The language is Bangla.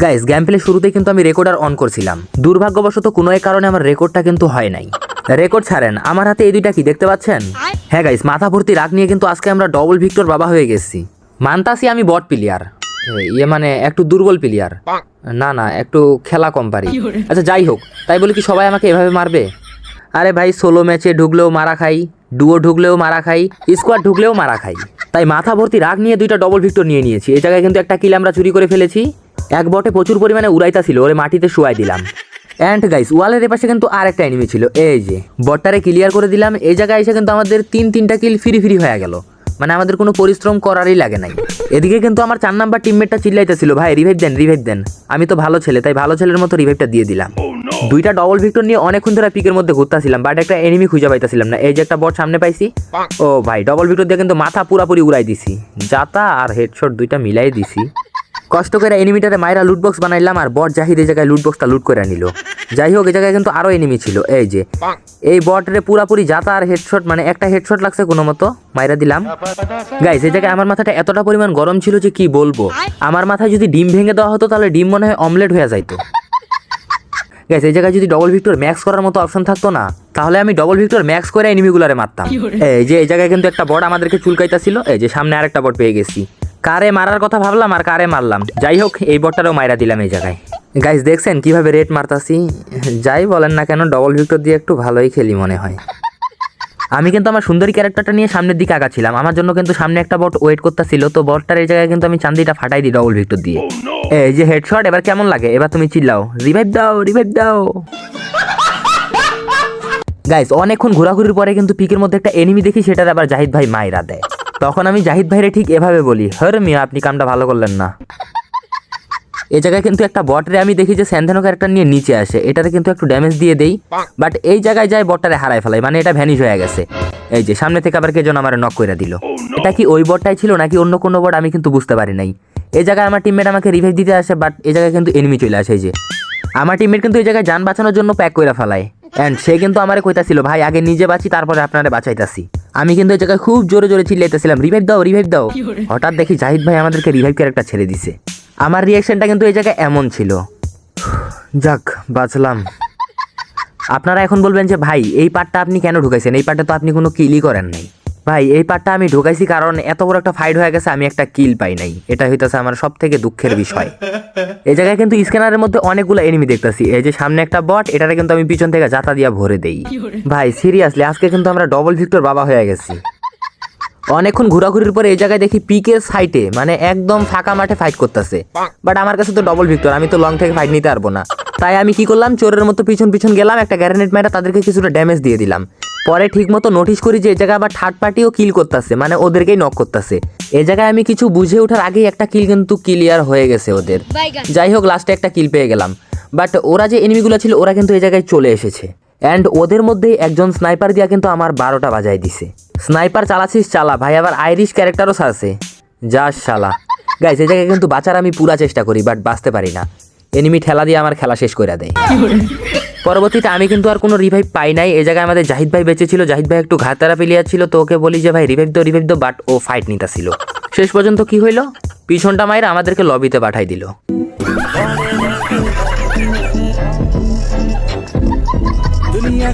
গাইস গেম প্লে শুরুতে কিন্তু আমি রেকর্ডার অন করছিলাম। দুর্ভাগ্যবশত কোনো এক কারণে আমার রেকর্ডটা কিন্তু হয় নাই। রেকর্ড ছাড়েন আমার হাতে এই দুইটা কি দেখতে পাচ্ছেন? হ্যাঁ গাইস মাথা ভর্তি রাগ নিয়ে কিন্তু আজকে আমরা ডবল ভিক্টর বাবা হয়ে গেছি। মানতাসি আমি বট প্লেয়ার ইয়ে মানে একটু দুর্বল প্লেয়ার না না একটু খেলা কম পারি। আচ্ছা যাই হোক তাই বলে কি সবাই আমাকে এভাবে মারবে? আরে ভাই সোলো ম্যাচে ঢুকলেও মারা খাই ডুও ঢুকলেও মারা খাই স্কোয়াড ঢুকলেও মারা খাই। তাই মাথা ভর্তি রাগ নিয়ে দুইটা ডবল ভিক্টর নিয়ে নিয়েছি। এই জায়গায় কিন্তু একটা কিল আমরা চুরি করে ফেলেছি। এক বটে প্রচুর পরিমাণে উড়াইতা ছিল ওরে মাটিতে শুয়াই দিলাম। অ্যান্ড গাইস ওয়ালের এপাশে কিন্তু আর একটা এনিমি ছিল এই যে বটটারে ক্লিয়ার করে দিলাম এই জায়গায় এসে কিন্তু আমাদের তিন তিনটা কিল ফ্রি ফ্রি হয়ে গেল। মানে আমাদের কোনো পরিশ্রম করারই লাগে নাই। এদিকে কিন্তু আমার চার নাম্বার টিমমেটটা চিল্লাইতেছিল ভাই রিভাইভ দেন রিভাইভ দেন। আমি তো ভালো ছেলে তাই ভালো ছেলের মতো রিভাইভটা দিয়ে দিলাম। দুইটা ডবল ভিক্টর নিয়ে অনেকক্ষণ ধরে পিকের মধ্যে ঘুরতেছিলাম বাট একটা এনিমি খুঁজে পাইতেছিলাম না। এই যে একটা বট সামনে পাইছি। ও ভাই ডবল ভিক্টর দিয়ে কিন্তু মাথা পুরাপুরি উড়াই দিছি। যাতা আর হেডশট দুইটা মিলাই দিছি। কষ্ট করে এনিমিটারে মাইরা লুট বক্স বানাইলাম আর বট জাহিদ এই জায়গায় লুট বক্সটা লুট করে নিল। যাই হোক এই জায়গায় কিন্তু আরও এনিমি ছিল। এই যে এই বটরে পুরাপুরি যাতা আর হেডশট মানে একটা হেডশট লাগছে কোনো মতো মাইরা দিলাম। গাইস এই জায়গায় আমার মাথাটা এতটা পরিমাণ গরম ছিল যে কি বলব? আমার মাথায় যদি ডিম ভেঙে দেওয়া হতো তাহলে ডিম মনে হয় অমলেট হয়ে যাইতো। গাইস এই জায়গায় যদি ডবল ভিক্টর ম্যাক্স করার মতো অপশন থাকতো না তাহলে আমি ডবল ভিক্টর ম্যাক্স করে এনিমিগুলারে মারতাম। এই যে এই জায়গায় কিন্তু একটা বট আমাদেরকে চুলকাইতাছিল। এই যে সামনে আরেকটা বট পেয়ে গেছি। কারে মারার কথা ভাবলাম আর কারে মারলাম। যাই হোক এই বটটারও মাইরা দিলাম এই জায়গায়। গাইস দেখছেন কীভাবে রেট মারতাছি? যাই বলেন না কেন ডবল ভিক্টর দিয়ে একটু ভালোই খেলি মনে হয়। আমি কিন্তু আমার সুন্দরী ক্যারেক্টারটা নিয়ে সামনের দিকে আগাছিলাম আমার জন্য কিন্তু সামনে একটা বট ওয়েট করতেছিল তো বটটার এই জায়গায় কিন্তু আমি চান্দিটা ফাটাই দিই ডবল ভিক্টর দিয়ে। এই যে হেডশট এবার কেমন লাগে? এবার তুমি চিল্লাও। রিভাইভ দাও রিভাইভ দাও! গাইস অনেকক্ষণ ঘোরাঘুরির পরে কিন্তু পিকের মধ্যে একটা এনিমি দেখি সেটার আবার জাহিদ ভাই মাইরা দেয়। তখন আমি জাহিদ ভাইরে ঠিক এভাবে বলি, হর মিয়া, আপনি কামটা ভালো করলেন না। এই জায়গায় কিন্তু একটা বটরে আমি দেখি যে স্যান্থানো ক্যারেক্টার নিয়ে নিচে আসে, এটাতে কিন্তু একটু ড্যামেজ দিয়ে দেই বাট এই জায়গায় যায় বটটারে হারাই ফেলাই মানে এটা ভ্যানিশ হয়ে গেছে। এই যে, সামনে থেকে আবার কে যেন আমার নক করে দিল। এটা কি ওই বটটাই ছিল নাকি অন্য কোনো বট, আমি কিন্তু বুঝতে পারি নাই। এই জায়গায় আমার টিমমেট আমাকে রিভাইভ দিতে আসে বাট এই জায়গায় কিন্তু এনিমি চলে আসে, এই যে। আমার টিমমেট কিন্তু এই জায়গায় যান বাঁচানোর জন্য প্যাক করে ফেলায়। অ্যান্ড সে কিন্তু আমারে কইতাছিল ভাই আগে নিজে বাঁচি তারপরে আপনারে বাঁচাইতাছি। আমি কিন্তু এই জায়গায় খুব জোরে জোরে চিল্লাইতেছিলাম রিভাইভ দাও রিভাইভ দাও। হঠাৎ দেখি জাহিদ ভাই আমাদেরকে রিভাইভ ক্যারেক্টার ছেড়ে দিছে। আমার রিয়াকশনটা কিন্তু এই জায়গায় এমন ছিল। যাক বাঁচলাম। আপনারা এখন বলবেন যে ভাই এই পার্টটা আপনি কেন ঢুকাইছেন? এই পার্টটা তো আপনি কোনো কিলই করেন নাই। ভাই এই পার্টটা আমি ঢুকাইছি কারণ এত বড় একটা ফাইট হয়ে গেছে আমি একটা কিল পাই নাই। এটা হইতেছে আমার সব থেকে দুঃখের বিষয়। এই জায়গায় কিন্তু স্ক্যানারের মধ্যে অনেকগুলো এনিমি দেখতেছি। এই যে সামনে একটা বট এটারে কিন্তু আমি পিছন থেকে জাতা দিয়া ভরে দেই। ভাই সিরিয়াসলি আজকে কিন্তু আমরা ডবল ভিক্টর বাবা হয়ে গেছি। অনেকক্ষণ ঘোরাঘুরির পরে এই জায়গায় দেখি পিকের সাইটে মানে একদম ফাঁকা মাঠে ফাইট করতেছে। বাট আমার কাছে তো ডবল ভিক্টর আমি তো লং থেকে ফাইট নিতে পারব না। তাই আমি কি করলাম? চোরের মতো পিছন পিছন গেলাম একটা গ্যারেনেট মেরে তাদেরকে কিছুটা ড্যামেজ দিয়ে দিলাম। পরে ঠিক মতো নোটিশ করি যে এই জায়গায় আবার থার্ড পার্টিও কিল করতেছে মানে ওদেরকেই নক করতেছে। এই জায়গায় আমি কিছু বুঝে ওঠার আগেই একটা কিল কিন্তু ক্লিয়ার হয়ে গেছে ওদের। যাই হোক লাস্টে একটা কিল পেয়ে গেলাম। বাট ওরা যে এনিমিগুলো ছিল ওরা কিন্তু এই জায়গায় চলে এসেছে। অ্যান্ড ওদের মধ্যেই একজন স্নাইপার দিয়া কিন্তু আমার বারোটা বাজাই দিছে। স্নাইপার চালাছিস চালা। ভাই আবার আইরিশ ক্যারেক্টারও সারছে যা শালা। গাইস এই জায়গায় কিন্তু বাঁচার আমি পুরা চেষ্টা করি বাট বাঁচতে পারি না। এনিমি ঠেলা দিয়ে আমার খেলা শেষ করে দেয়। পরবর্তীতে আমি কিন্তু আর কোনো রিভাইভ পাই নাই। এই জায়গায় আমাদের জাহিদ ভাই বেঁচে ছিল, জাহিদ ভাই একটু ঘাতারা পেলিয়া ছিল, তো ওকে বলি যে, ভাই রিভাইভ দো রিভাইভ দো বাট ও ফাইট নিতাছিল। শেষ পর্যন্ত কি হইল? পিছনটা মায়ের আমাদেরকে লবিতে পাঠাই দিল। দুনিয়া